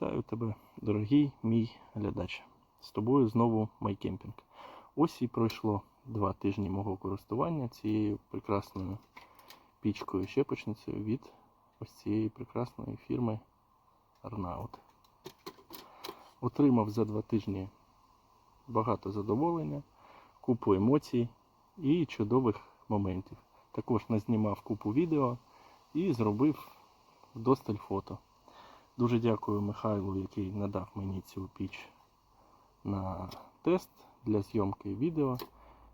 Вітаю тебе, дорогий мій глядач. З тобою знову майкемпінг. Ось і пройшло два тижні мого користування цією прекрасною пічкою щепочницею від ось цієї прекрасної фірми Arnaut. Отримав за два тижні багато задоволення, купу емоцій і чудових моментів. Також назнімав купу відео і зробив вдосталь фото. Дуже дякую Михайлу, який надав мені цю піч на тест для зйомки відео.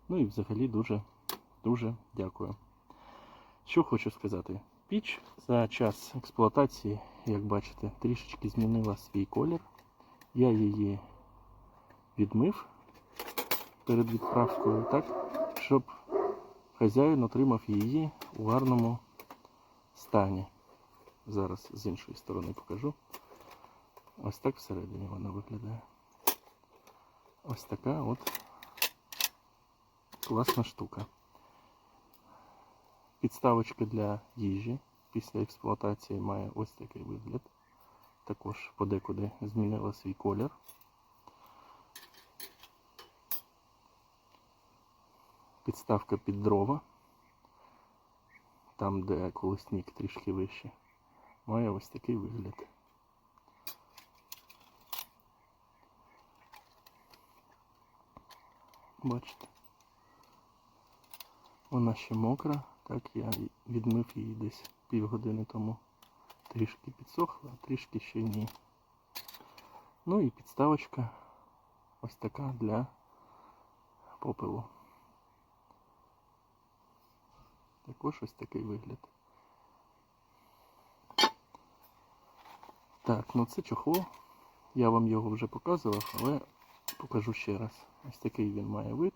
Ну і взагалі дуже дуже дякую. Що хочу сказати. Піч за час експлуатації, як бачите, трішечки змінила свій колір. Я її відмив перед відправкою, так, щоб хазяїн отримав її у гарному стані. Зараз з іншої сторони покажу. Ось так всередині вона виглядає. Ось така от класна штука. Підставочка для їжі після експлуатації має ось такий вигляд. Також подекуди змінила свій колір. Підставка під дрова. Там, де колесник трішки вище має ось такий вигляд. Бачите? Вона ще мокра, так я відмив її десь півгодини тому. Трішки підсохла, трішки ще ні. Ну і підставочка ось така для попелу. Також ось такий вигляд. Так, ну це чохол. Я вам його вже показував, але покажу ще раз. Ось такий він має вид.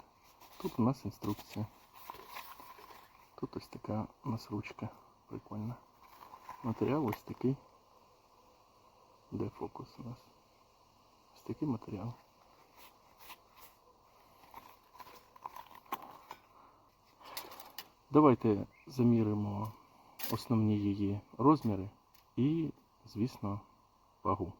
Тут у нас інструкція. Тут ось така у нас ручка прикольна. Матеріал ось такий. Де фокус у нас? Ось такий матеріал. Давайте заміримо основні її розміри і, звісно, вагу.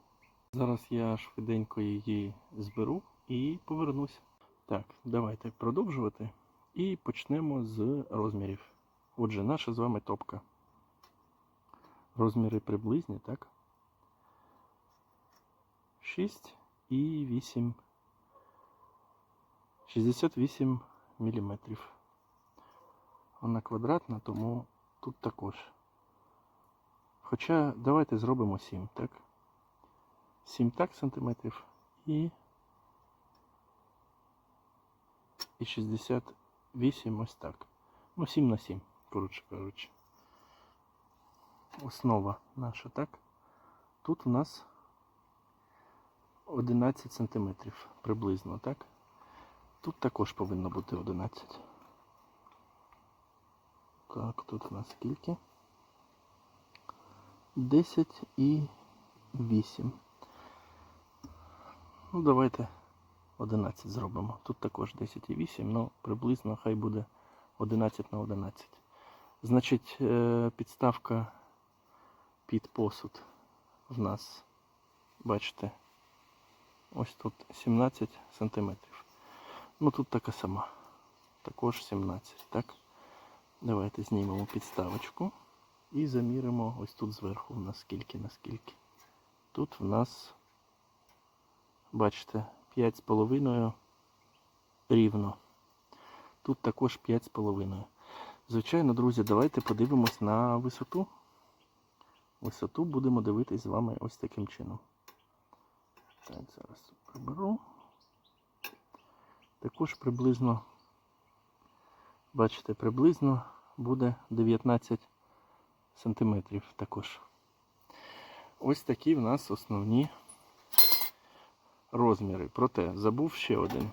Зараз я швиденько її зберу і повернусь. Так, давайте продовжувати. І почнемо з розмірів. Отже, наша з вами топка. Розміри приблизні, так? 6 і 8. 68 міліметрів. Вона квадратна, тому тут також. Хоча давайте зробимо 7, так? 7 так сантиметрів і, і 68 ось так. Ну, 7 на 7, коротше кажучи. Основа наша, так? Тут у нас 11 сантиметрів приблизно, так? Тут також повинно бути 11. Так, тут у нас скільки? 10 і 8. Ну, давайте 11 зробимо. Тут також 10 і 8, ну приблизно хай буде 11 на 11. Значить, е, підставка під посуд в нас, бачите, ось тут 17 сантиметрів. Ну тут така сама. Також 17, так? Давайте знімемо підставочку і заміримо ось тут зверху у нас скільки наскільки. Тут в нас, бачите, 5,5 рівно. Тут також 5,5. Звичайно, друзі, давайте подивимось на висоту. Висоту будемо дивитись з вами ось таким чином. Так, зараз приберу. Також приблизно, бачите, приблизно буде 19 сантиметрів також. Ось такі в нас основні розміри. Проте забув ще один.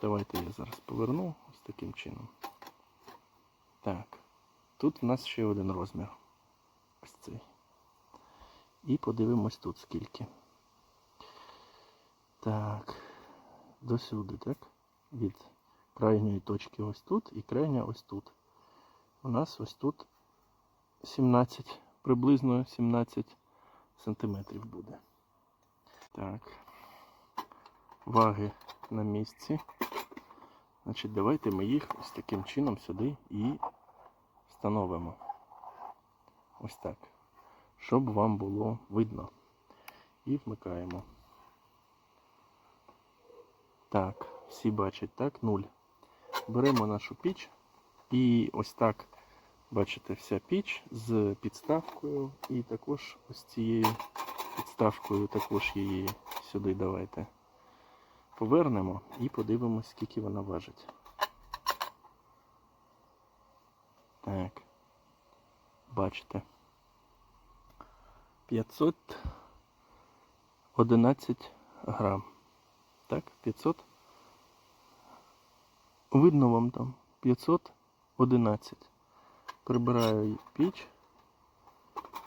Давайте я зараз поверну ось таким чином. Так, тут в нас ще один розмір. Ось цей. І подивимось тут скільки. Так, досюди, так? Від крайньої точки ось тут і крайня ось тут. У нас ось тут 17, приблизно 17 сантиметрів буде. Так. Ваги на місці. Значить, давайте ми їх ось таким чином сюди і встановимо. Ось так. Щоб вам було видно. І вмикаємо. Так, всі бачать, так, нуль. Беремо нашу піч і ось так, бачите, вся піч з підставкою і також ось цією підставкою також її сюди давайте повернемо і подивимось, скільки вона важить. Так. Бачите. 511 грам. Так, 500. Видно вам там 511. Прибираю піч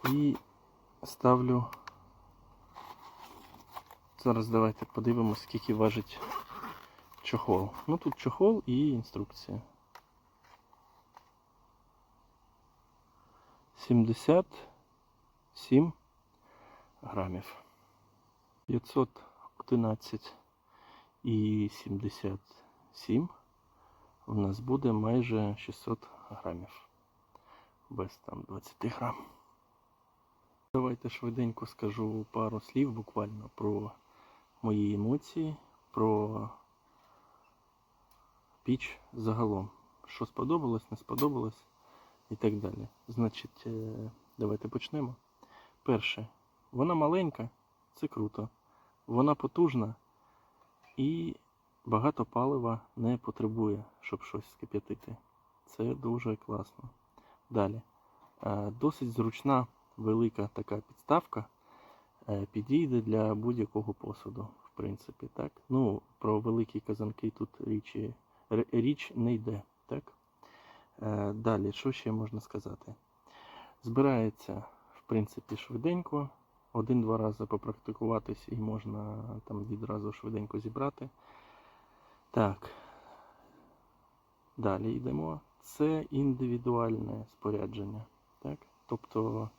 і ставлю. Зараз давайте подивимось, скільки важить чохол. Ну тут чохол і інструкція. 77 грамів. 511 і 77 у нас буде майже 600 грамів. Без там 20 грам. Давайте швиденько скажу пару слів буквально про мої емоції, про піч загалом. Що сподобалось, не сподобалось і так далі. Значить, е, давайте почнемо. Перше, вона маленька, це круто. Вона потужна і багато палива не потребує, щоб щось скип'ятити. Це дуже класно. Далі. Е, Досить зручна велика така підставка підійде для будь-якого посуду, в принципі, так. Ну, про великі казанки тут річі, річ не йде, так. Е, Далі, що ще можна сказати? Збирається, в принципі, швиденько. Один-два рази попрактикуватись і можна там відразу швиденько зібрати. Так. Далі йдемо. Це індивідуальне спорядження. Так? Тобто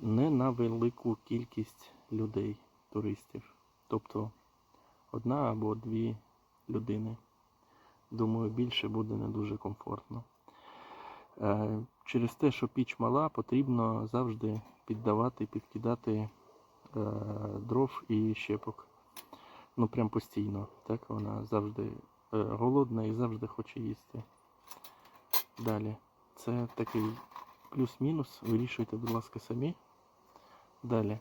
не на велику кількість людей, туристів. Тобто одна або дві людини. Думаю, більше буде не дуже комфортно. Е, Через те, що піч мала, потрібно завжди піддавати, підкидати е, дров і щепок. Ну, прям постійно. Так, вона завжди е, голодна і завжди хоче їсти. Далі. Це такий плюс-мінус. Вирішуйте, будь ласка, самі. Далі. Е,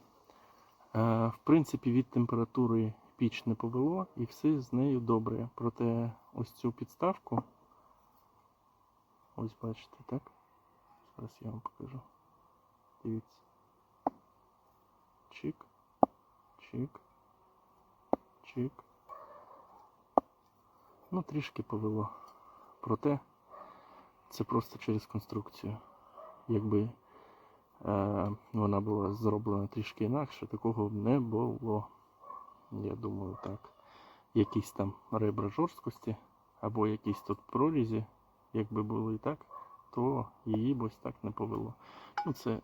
В принципі, від температури піч не повело і все з нею добре. Проте ось цю підставку. Ось бачите, так? Зараз я вам покажу. Дивіться. Чик. Чик. Чик. Ну, трішки повело. Проте це просто через конструкцію. Якби вона була зроблена трішки інакше, такого не було. Я думаю, так. Якісь там ребра жорсткості або якісь тут прорізі, якби були так, то її б ось так не повело. Ну, це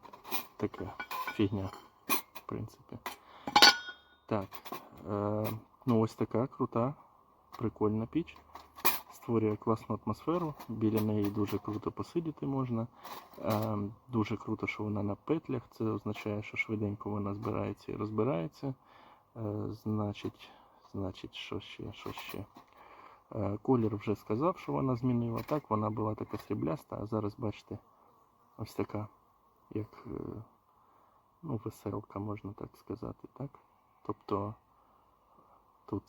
така фігня, в принципі. Так. Е, ну, ось така крута, прикольна піч. Створює класну атмосферу. Біля неї дуже круто посидіти можна. Е, дуже круто, що вона на петлях. Це означає, що швиденько вона збирається і розбирається. Е, значить, значить, що ще, що ще. Е, колір вже сказав, що вона змінила. Так, вона була така срібляста, а зараз, бачите, ось така, як ну, веселка, можна так сказати. Так? Тобто тут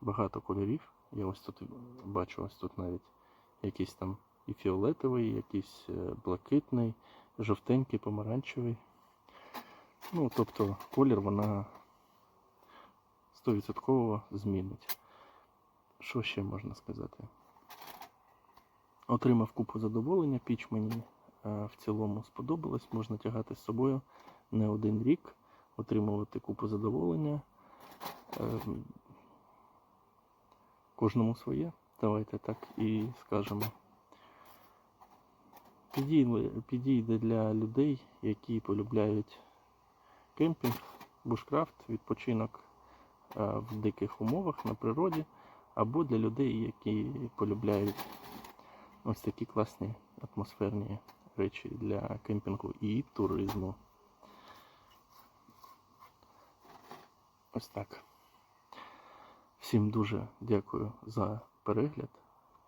багато кольорів. Я ось тут бачу, ось тут навіть якийсь там і фіолетовий, якийсь е, блакитний, жовтенький, помаранчевий. Ну, тобто колір вона 100% змінить. Що ще можна сказати? Отримав купу задоволення, піч мені е, в цілому сподобалась. Можна тягати з собою не один рік, отримувати купу задоволення. Кожному своє. Давайте так і скажемо. Підійде, підійде для людей, які полюбляють кемпінг, бушкрафт, відпочинок е, в диких умовах на природі, або для людей, які полюбляють ось такі класні атмосферні речі для кемпінгу і туризму. Ось так. Всім дуже дякую за перегляд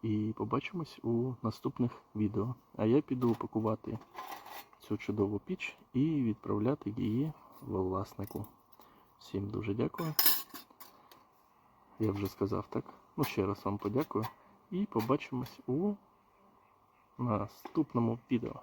і побачимось у наступних відео. А я піду пакувати цю чудову піч і відправляти її власнику. Всім дуже дякую. Я вже сказав так. Ну, ще раз вам подякую. І побачимось у наступному відео.